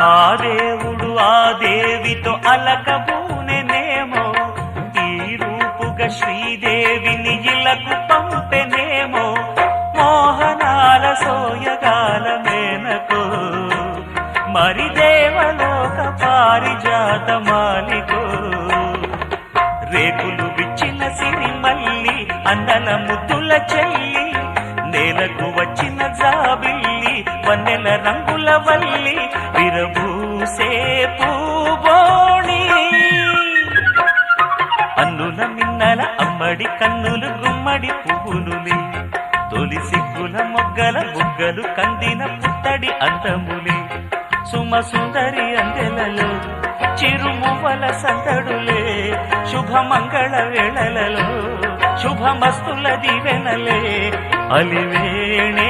ఆ దేవుడు ఆ దేవితో అలకబూనెనేమో ఈ రూపుగా శ్రీదేవిని ఇలకు పంపెనేమో మోహనాల సోయగాల మేనకు. మరి దేవలోక పారిజాత మాలికో. రేకులు విచ్చిన సిరిమల్లి అందల ముద్దుల చెయ్యి వన్నెల రంగుల వల్లి విరబూసే పూబోణి. అన్నుల మిన్నల అమ్మడి కన్నులు గుమ్మడి పువ్వులులే తొలి సిగ్గుల మొగ్గల బుగ్గలు కందిన పుత్తడి అందములి సుమ సుందరి అందెలలో చిరుమువ్వల సందడులే శుభమంగళ వేళలలో శుభమస్తుల దివెనలే అలివేణే